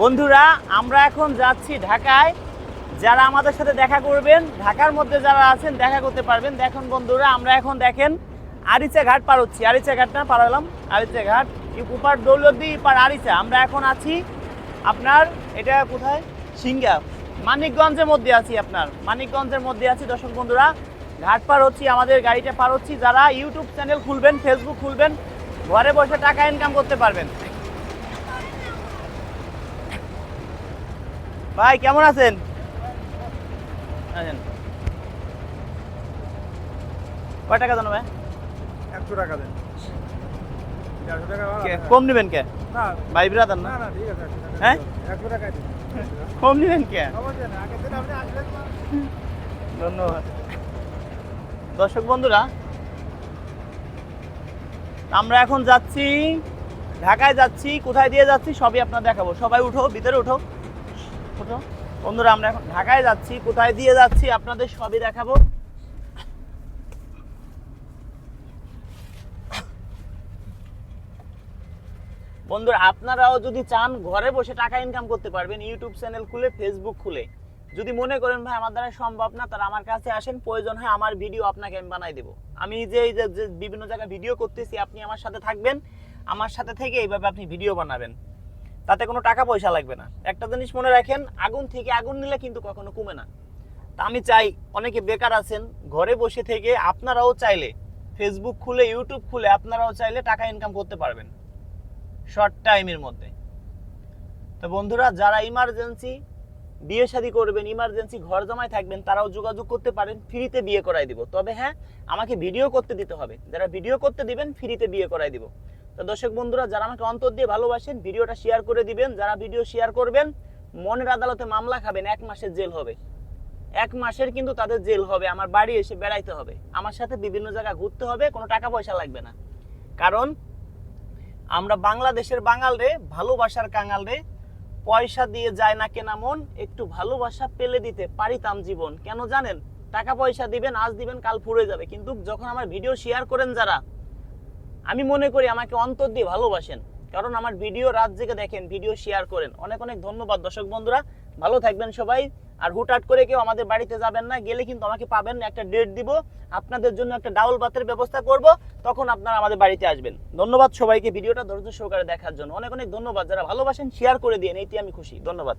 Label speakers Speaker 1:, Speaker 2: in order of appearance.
Speaker 1: বন্ধুরা, আমরা এখন যাচ্ছি ঢাকায়। যারা আমাদের সাথে দেখা করবেন, ঢাকার মধ্যে যারা আছেন, দেখা করতে পারবেন। দেখুন বন্ধুরা, আমরা এখন দেখেন আরিচা ঘাট পার হচ্ছি। আরিচা ঘাট না পার হলাম আরিচা ঘাট উপার দৌলতদি পার, আরিচা। আমরা এখন আছি আপনার, এটা কোথায়? সিঙ্গা মানিকগঞ্জের মধ্যে আছি আপনার। মানিকগঞ্জের মধ্যে আছি। দর্শক বন্ধুরা, ঘাট পার হচ্ছি, আমাদের গাড়িটা পার হচ্ছি। যারা ইউটিউব চ্যানেল খুলবেন ফেসবুক খুলবেন, ঘরে বসে টাকা ইনকাম করতে পারবেন। ভাই কেমন আছেন? আছেন। কয় টাকা জানো ভাই?
Speaker 2: একশো টাকা দেন।
Speaker 1: কম নেবেন কে? ভাই বিরাদার
Speaker 2: না।
Speaker 1: না
Speaker 2: না একশো টাকা
Speaker 1: হ্যাঁ? কম নেবেন কে? ধন্যবাদ। দর্শক বন্ধুরা আমরা এখন যাচ্ছি ঢাকায় যাচ্ছি কোথায় দিয়ে যাচ্ছি সবই আপনার দেখাবো। সবাই উঠো ভিতরে উঠো। উঠো বন্ধুরা, আমরা এখন ঢাকায় যাচ্ছি, কোথায় দিয়ে যাচ্ছি, আপনাদের সবই দেখাবো। বন্ধুরা, আপনারাও যদি চান, ঘরে বসে টাকা ইনকাম করতে পারবেন ইউটিউব চ্যানেল খুলে ফেসবুক খুলে। যদি মনে করেন, ভাই, আমার দ্বারা সম্ভব না তাহলে আমার কাছে আসেন, প্রয়োজন হয় আমার ভিডিও আপনাকে আমি বানাই দেবো। আমি যে এই যে বিভিন্ন জায়গায় ভিডিও করতেছি, আপনি আমার সাথে থাকবেন, আমার সাথে থেকে এইভাবে আপনি ভিডিও বানাবেন। তাতে কোনো টাকা পয়সা লাগবে না। একটা জিনিস মনে রাখেন, আগুন থেকে আগুন নিলে কিন্তু কখনো কমে না। তা আমি চাই অনেকে বেকার আছেন, ঘরে বসে থেকে আপনারাও চাইলে ফেসবুক খুলে ইউটিউব খুলে আপনারাও চাইলে টাকা ইনকাম করতে পারবেন। শর্ট টাইমের মধ্যে। তো বন্ধুরা, যারা ইমার্জেন্সি বিয়ে শাদী করবেন ইমার্জেন্সি ঘর জমায় থাকবেন, তারাও যোগাযোগ করতে পারেন ফ্রিতে বিয়ে করাই দিব। তবে হ্যাঁ আমাকে ভিডিও করতে দিতে হবে। যারা ভিডিও করতে দিবেন ফ্রিতে বিয়ে করাই দিব। তো দর্শক বন্ধুরা, যারা আমাকে অন্তর দিয়ে ভালোবাসেন, ভিডিওটা শেয়ার করে দিবেন। যারা ভিডিও শেয়ার করবেন, মনের আদালতে মামলা খাবেন, এক মাসের জেল হবে। এক মাসের কিন্তু তাদের জেল হবে, আমার বাড়ি এসে বেড়াইতে হবে। আমার সাথে বিভিন্ন জায়গা ঘুরতে হবে, কোনো টাকা পয়সা লাগবে না। কারণ, আমরা বাংলাদেশের বাঙাল রে, ভালোবাসার কাঙাল রে, পয়সা দিয়ে যায় না কেনা মন, একটু ভালোবাসা পেলে দিতে পারিতাম জীবন। কেন জানেন? টাকা পয়সা দিবেন, আজ দিবেন, কাল ফুরে যাবে। কিন্তু যখন আমার ভিডিও শেয়ার করেন যারা আমি মনে করি আমাকে অন্তর দিয়ে ভালোবাসেন। কারণ আমার ভিডিও রাত জেগে দেখেন, ভিডিও শেয়ার করেন। অনেক অনেক ধন্যবাদ দর্শক বন্ধুরা। ভালো থাকবেন সবাই। আর হুটহাট করে কেউ আমাদের বাড়িতে যাবেন না, গেলে কিন্তু আমাকে পাবেন একটা ডেট দিব। আপনাদের জন্য একটা ডাউল বাতের ব্যবস্থা করব। তখন আপনারা আমাদের বাড়িতে আসবেন। ধন্যবাদ সবাইকে ভিডিওটা ধৈর্য সহকারে দেখার জন্য। অনেক অনেক ধন্যবাদ। যারা ভালোবাসেন শেয়ার করে দিন এইটি আমি খুশি। ধন্যবাদ।